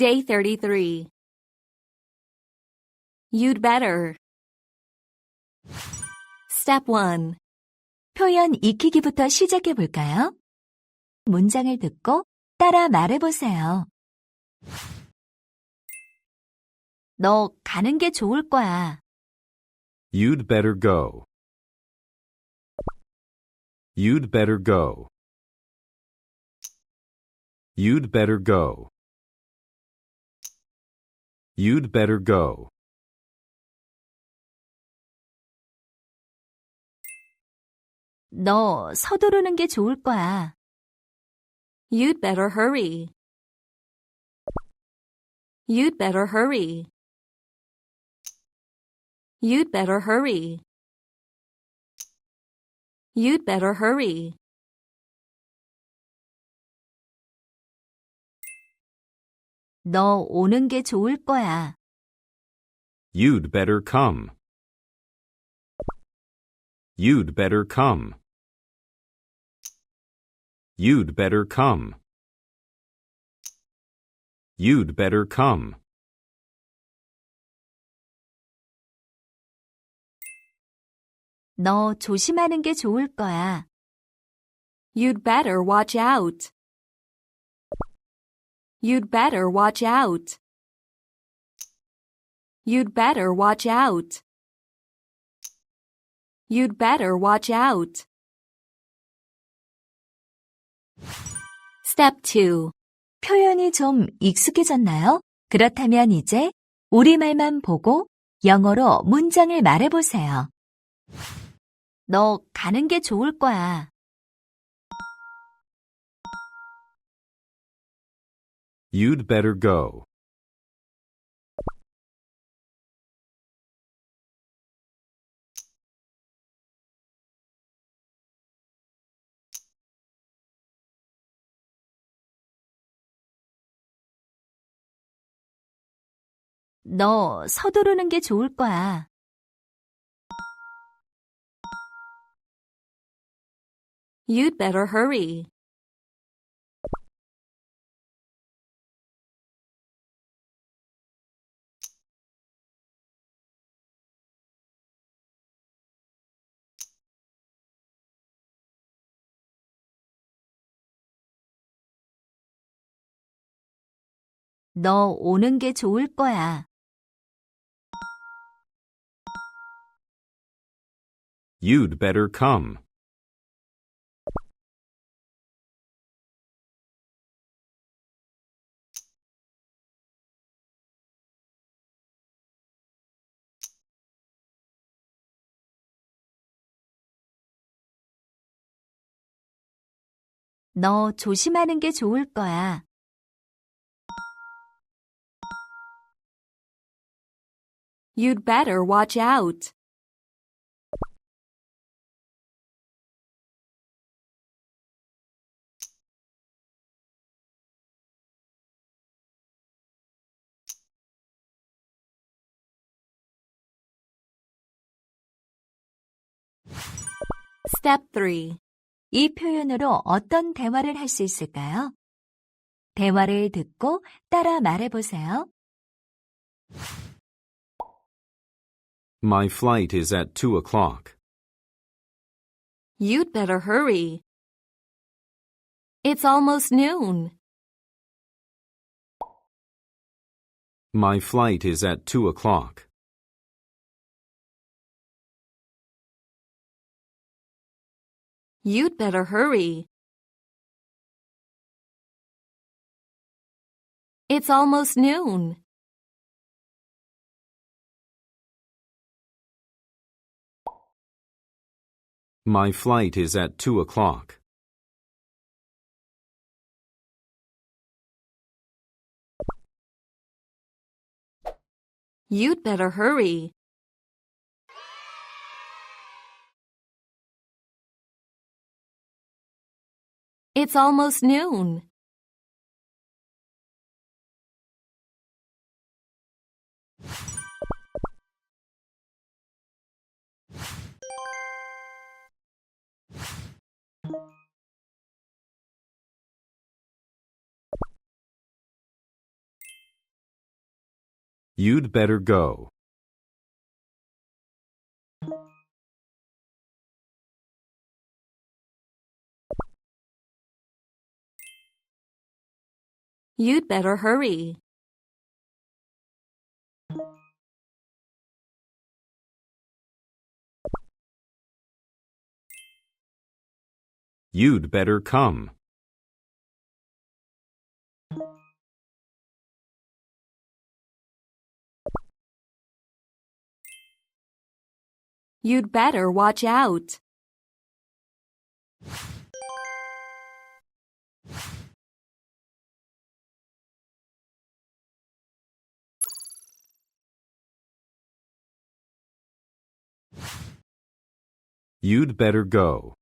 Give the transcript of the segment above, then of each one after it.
Day 33. You'd better. Step 1. 표현 익히기부터 시작해 볼까요? 문장을 듣고 따라 말해 보세요. 너 가는 게 좋을 거야. You'd better go. You'd better go. You'd better go. You'd better go. 너 서두르는 게 좋을 거야. You'd better hurry. You'd better hurry. You'd better hurry. You'd better hurry. 너 오는 게 좋을 거야. You'd better come. You'd better come. You'd better come. You'd better come. 너 조심하는 게 좋을 거야. You'd better watch out. You'd better watch out. You'd better watch out. You'd better watch out. Step 2. 표현이 좀 익숙해졌나요? 그렇다면 이제 우리말만 보고 영어로 문장을 말해보세요. 너 가는 게 좋을 거야. You'd better go. 너 서두르는 게 좋을 거야. You'd better hurry. 너 오는 게 좋을 거야. You'd better come. 너 조심하는 게 좋을 거야. You'd better watch out. Step 3. 이 표현으로 어떤 대화를 할 수 있을까요? 대화를 듣고 따라 말해보세요. My flight is at two o'clock. You'd better hurry. It's almost noon. My flight is at two o'clock. You'd better hurry. It's almost noon. My flight is at two o'clock. You'd better hurry. It's almost noon. You'd better go. You'd better hurry. You'd better come. You'd better watch out. You'd better go.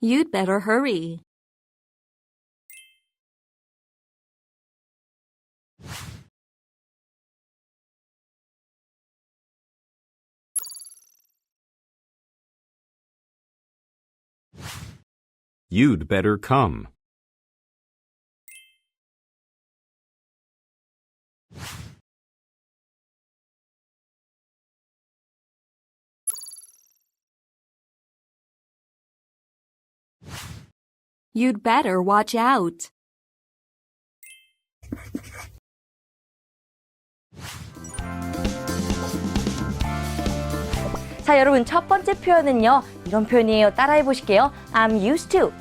You'd better hurry. You'd better come. You'd better watch out. 자, 여러분 첫 번째 표현은요. 이런 표현이에요. 따라해 보실게요. I'm used to.